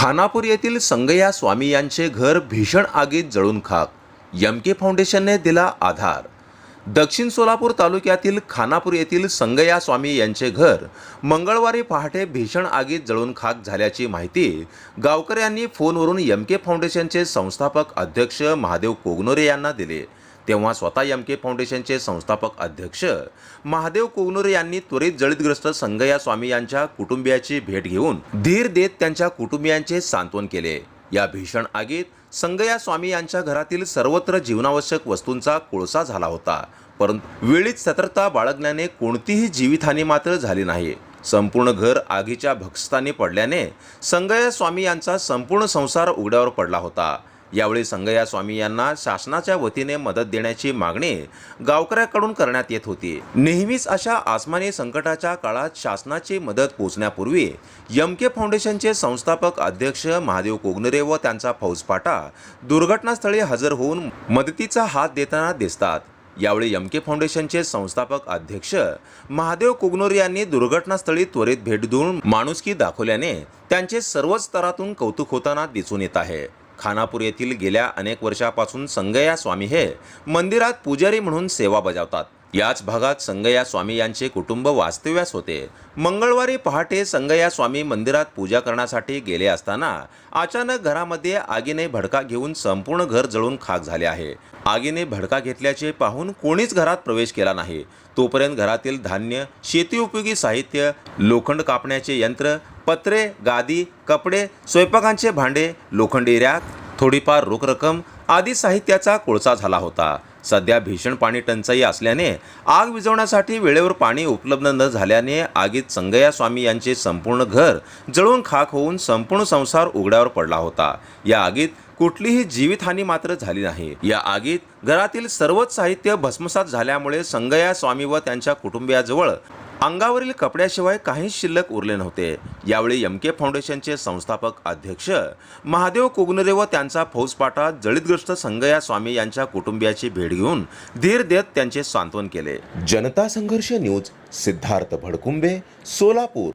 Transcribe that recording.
खानापूर येथील संगया स्वामी यांचे घर भीषण आगीत जळून खाक. यमके फाउंडेशनने दिला आधार. दक्षिण सोलापूर तालुक्यातील खानापूर येथील संगया स्वामी यांचे घर मंगळवारी पहाटे भीषण आगीत जळून खाक झाल्याची माहिती गावकऱ्यांनी फोनवरून यमके फाउंडेशनचे संस्थापक अध्यक्ष महादेव कोगनोरे यांना दिले. तेव्हा स्वतः यमके फाउंडेशनचे संस्थापक अध्यक्ष महादेव कोगनोरे यांनी त्वरित जळीतग्रस्त संगया स्वामी यांच्या कुटुंबियाची भेट घेऊन धीर देत त्यांच्या कुटुंबियांचे सांत्वन केले. या भीषण आगीत संगया स्वामी यांच्या घरातील सर्वत्र जीवनावश्यक वस्तूंचा कोळसा झाला होता. परंतु वेळीच सतर्कता बाळगण्याने कोणतीही जीवितहानी मात्र झाली नाही. संपूर्ण घर आगीच्या भक्षस्थानी पडल्याने संगया स्वामी यांचा संपूर्ण संसार उघड्यावर पडला होता. यावेळी संगया स्वामी यांना शासनाच्या वतीने मदत देण्याची मागणी गावकऱ्याकडून करण्यात येत होती. नेहमीच अशा आसमानी संकटाच्या काळात शासनाची मदत पोहोचण्यापूर्वी यमके फाउंडेशनचे संस्थापक अध्यक्ष महादेव कोगनरे व त्यांचा फौजपाटा दुर्घटनास्थळी हजर होऊन मदतीचा हात देताना दिसतात. यावेळी एम के फाउंडेशनचे संस्थापक अध्यक्ष महादेव कुगनोर यांनी दुर्घटनास्थळी त्वरित भेट देऊन माणुसकी दाखवल्याने त्यांचे सर्वच स्तरातून कौतुक होताना दिसून येत आहे. खानापूर येथील गेल्या अनेक वर्षापासून संगया स्वामी हे मंदिरात पुजारी म्हणून सेवा बजावतात. याच भागात संगया स्वामी यांचे कुटुंब वास्तव्यास होते. मंगळवारी पहाटे संगया स्वामी मंदिरात पूजा करण्यासाठी गेले असताना अचानक घरामध्ये आगीने भडका घेऊन संपूर्ण घर जळून खाक झाले आहे. आगीने भडका घेतल्याचे पाहून कोणीच घरात प्रवेश केला नाही. तोपर्यंत घरातील धान्य शेती उपयोगी साहित्य लोखंड कापण्याचे यंत्र पत्रे गादी कपडे स्वयंपाकांचे भांडे लोखंडी रॅक थोडीफार रोख रक्कम आदी साहित्याचा कोळसा झाला होता. सध्या भीषण पाणी टंचाई असल्याने आग विझवण्यासाठी वेळेवर पाणी उपलब्ध न झाल्याने आगीत संगया स्वामी यांचे संपूर्ण घर जळून खाक होऊन संपूर्ण संसार उघड्यावर पडला होता. या आगीत कुठलीही जीवितहानी मात्र झाली नाही. या आगीत घरातील सर्वच साहित्य भस्मसात झाल्यामुळे संगया स्वामी व त्यांच्या कुटुंबियाजवळ अंगावरील कपड्याशिवाय काहीच शिल्लक उरले नव्हते. यावेळी एम के फाउंडेशनचे संस्थापक अध्यक्ष महादेव कुगनरे व त्यांचा फौजपाटा जळीतग्रस्त संगया स्वामी यांच्या कुटुंबियाची भेट घेऊन धीर देत त्यांचे सांत्वन केले. जनता संघर्ष न्यूज सिद्धार्थ भडकुंबे सोलापूर.